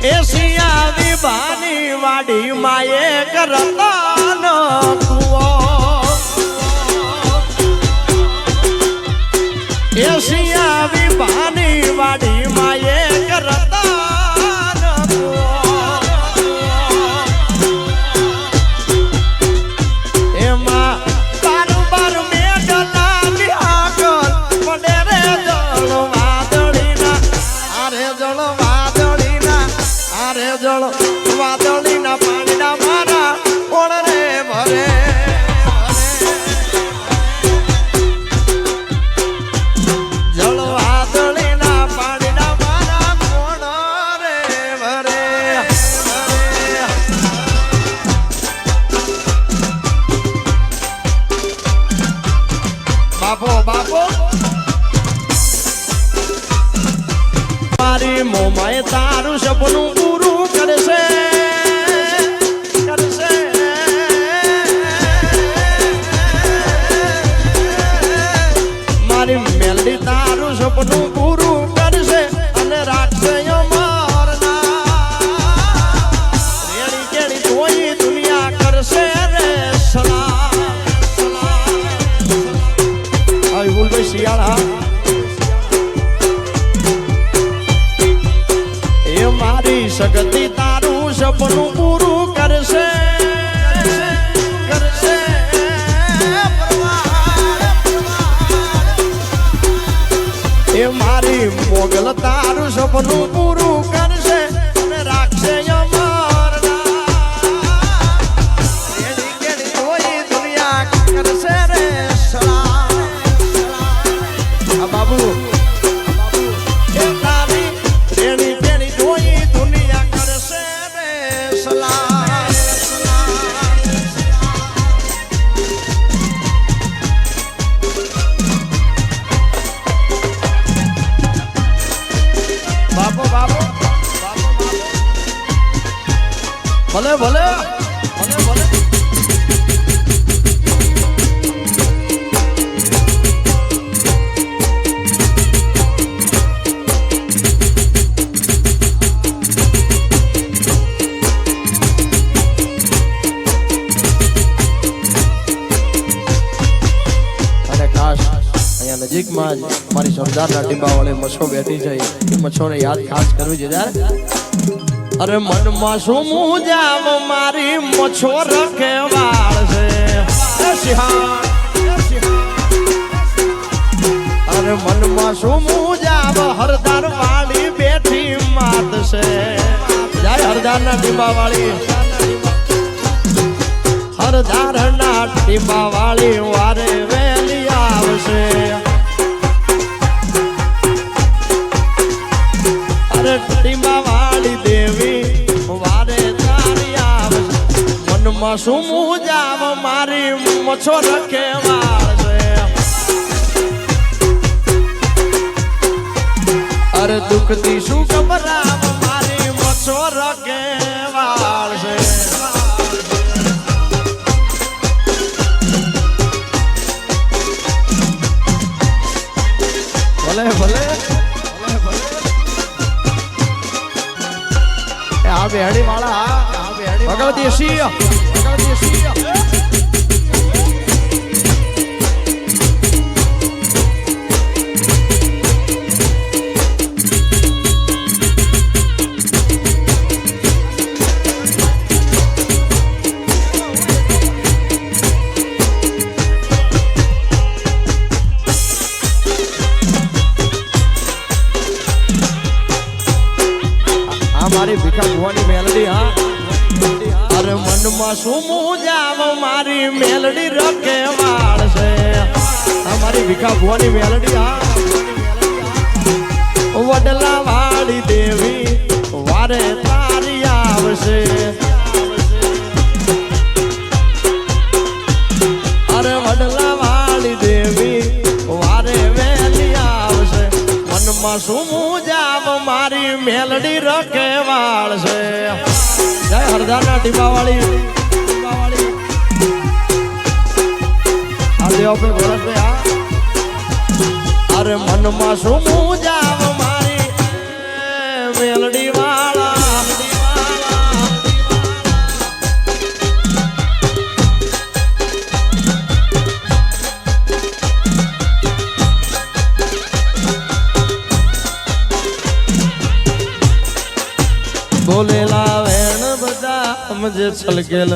Asia વિભાની વાડી માએ કરતાનો મોમાએ તારું સપનું પૂરું કરશે. કરશે. મારી મેલડી તારું સપનું પૂરું કરશે અને રાખશે દુનિયા કરશે રે ભૂલભાઈ શિયાળા. શક્તિ તારું સપનું પૂરું કરશે. કરશે. એ મારી મોગલ તારું સપનું પૂરું ભલે ભલે. ભલે ભલે. નજીકમાં જ મારી સરદારના ટીંબાવાળી મચ્છો બેઠી છે. એ મચ્છોને યાદ ખાસ કરવી છે યાર અરે મનમાં શું મુજામ મારી મચ્છો રખે વાળ છે. અરે મનમાં શું મુજામ હરદાર વાળી બેઠી માત છે. જાય હરદારના ટીંબાવાળી હરદારના ટીંબાવાળી વારે શું મુજાવ મારી મચ્છો રખે અરે દુઃખથી શું ગભરાવ મારી મચ્છો રખે વાળશે ભલે ભલે. આ બેહડી વાળા આ બેહડી ભગવતી સિંહ ભગવતી મનમાં શું મુજાવ મારી મેલડી રખે વાળ છે. અમારી ભીખા ભુવાની મેલડી, આ વડલા વાળી દેવી, વારે તારી આવશે. અરે વડલા વાળી દેવી, વારે વેલી આવશે. મનમાં શું મુજાબ મારી મેલડી રખે વાળશે જય હરદાના ટીપાવાળી ટીપાવાળી આ દેવ ગોરસ દે આ અરે મનમાં શું મારી સમજે છલકેલ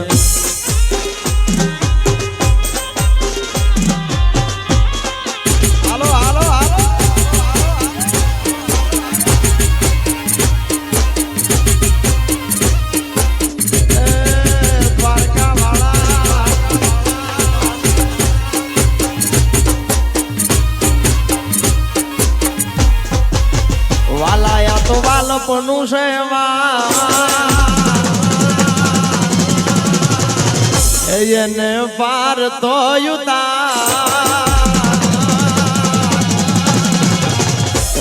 વાલાયા તો વાલપનું છે એને પાર તો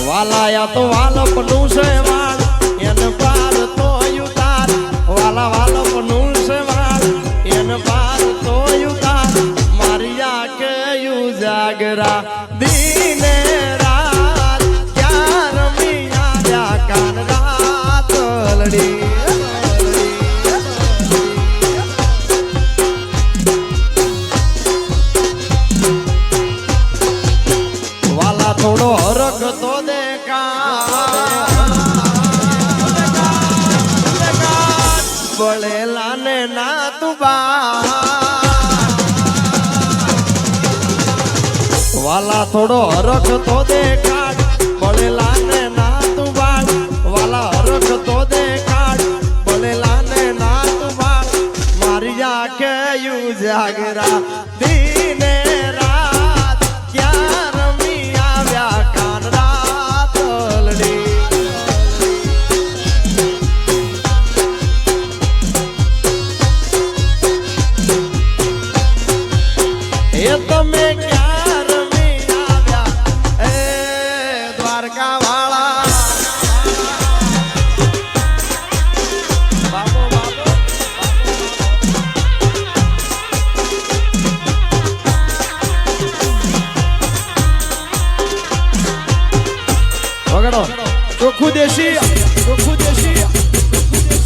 વાલાયા તો વાલપનું છે વાળ. વાલા થોડો હરખ તો દેખાડ બળેલા ને ના તુબાડ વાલા હરખ તો દેખાડ બળેલા ને ના તુબાડ મારી આંખે યુ જાગરા. દીને વગાડો ચોખ્ખું દેશી. ચોખ્ખું દેશી.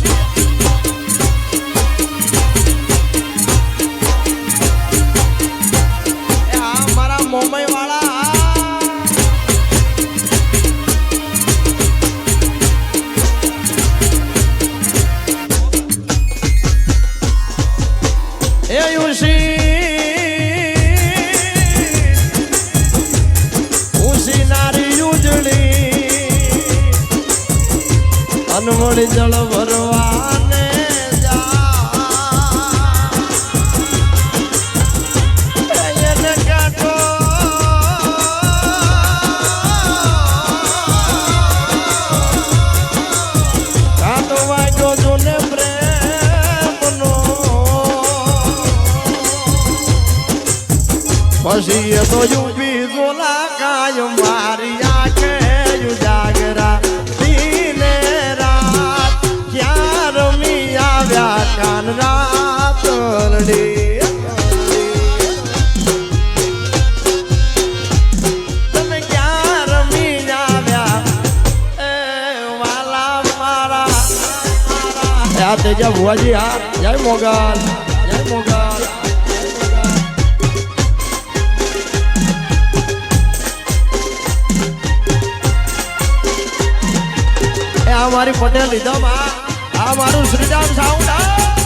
પછી તો યુપી ગોલા કાય લડી તમે ક્યાં રમી આવ્યા? એ વાલા મારા આ તેજા ભુવાજી હા જય મોગલ જય મોગલ. મારી પટેલ લીધો આ મારું શ્રીરામ સાઉન્ડ આ.